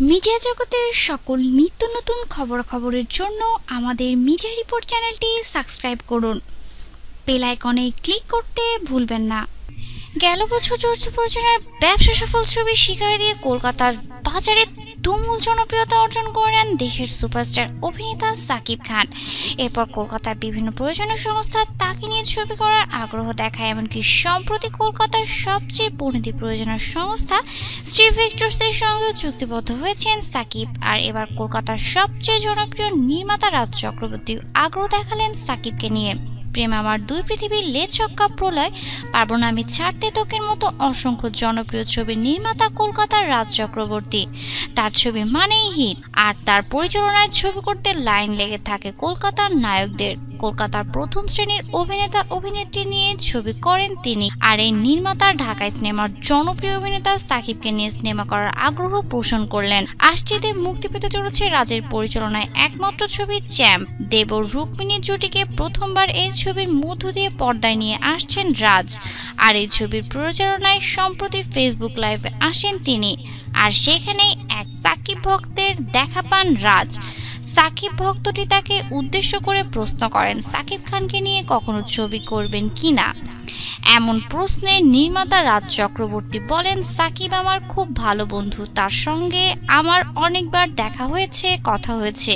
Media জগতের সকল নিত্য নতুন খবরাখবরের জন্য আমাদের মিডিয়া রিপোর্ট চ্যানেলটি সাবস্ক্রাইব করুন। বেল আইকনে ক্লিক করতে ভুলবেন না। গেল বছর যৌথ প্রযোজনার ব্যবসা সফল ছবির শিকারে দিয়ে কলকাতার বাজারে তুমুল জনপ্রিয়তা অর্জন করেন দেশের সুপারস্টার অভিনেতা সাকিব খান। এরপর কলকাতার বিভিন্ন প্রয়োজনীয় সংস্থা তাকে নিয়ে ছবি করার আগ্রহ দেখায়, এমনকি সম্প্রতি কলকাতার সবচেয়ে পরিণতি প্রয়োজনীয় সংস্থা শ্রী ভিক্টরসের সঙ্গেও চুক্তিবদ্ধ হয়েছেন সাকিব। আর এবার কলকাতার সবচেয়ে জনপ্রিয় নির্মাতা রাজ চক্রবর্তী আগ্রহ দেখালেন সাকিবকে নিয়ে। প্রেম আমার দুই পৃথিবীর লেজ চক্কা প্রলয় পারব না আমি ছাড়তে তোকের মতো অসংখ্য জনপ্রিয় ছবির নির্মাতা কলকাতার রাজ চক্রবর্তী। তার ছবি মানেই হিট, আর তার পরিচালনায় ছবি করতে লাইন লেগে থাকে কলকাতার নায়কদের। কলকাতার প্রথম শ্রেণির অভিনেতা অভিনেত্রী নিয়ে ছবি করেন তিনি। আর এই নির্মাতা ঢাকায় সিনেমার জনপ্রিয় অভিনেতা সাকিবকে নিয়ে সিনেমা করার আগ্রহ পোষণ করলেন। আসছিতে মুক্তি পেতে চলেছে রাজের পরিচালনায় একমাত্র ছবি চ্যাম্প। দেব রুক্মিণীর জুটিকে প্রথমবার এই ছবির মধ্য দিয়ে পর্দায় নিয়ে আসছেন রাজ। আর এই ছবির প্রচারণায় সম্প্রতি ফেসবুক লাইভে আসেন তিনি। আর সেখানেই এক সাকিব ভক্তের দেখা পান রাজ। সাকিব ভক্তটি তাকে উদ্দেশ্য করে প্রশ্ন করেন, সাকিব খানকে নিয়ে কখনো ছবি করবেন কি না? এমন প্রশ্নে নির্মাতা রাজ চক্রবর্তী বলেন, সাকিব আমার খুব ভালো বন্ধু, তার সঙ্গে আমার অনেকবার দেখা হয়েছে, কথা হয়েছে।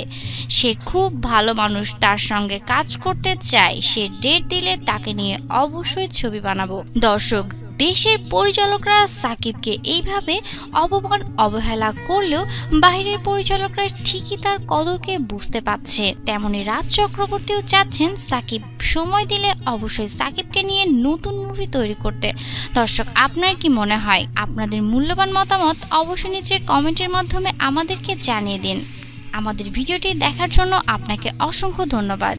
সে খুব ভালো মানুষ, তার সঙ্গে কাজ করতে চাই। সে ডেট দিলে তাকে নিয়ে অবশ্যই ছবি বানাবো। দর্শক, দেশের পরিচালকরা সাকিবকে এইভাবে অপমান, অবহেলা করলেও বাইরের পরিচালকরা ঠিকই তার কদরকে বুঝতে পারছে। তেমনি রাজ চক্রবর্তীও চাচ্ছেন সাকিব সময় দিলে অবশ্যই সাকিবকে নিয়ে নতুন মুভি তৈরি করতে। দর্শক, আপনার কি মনে হয়? আপনাদের মূল্যবান মতামত অবশ্যই নিচে কমেন্টের মাধ্যমে আমাদেরকে জানিয়ে দিন। আমাদের ভিডিওটি দেখার জন্য আপনাকে অসংখ্য ধন্যবাদ।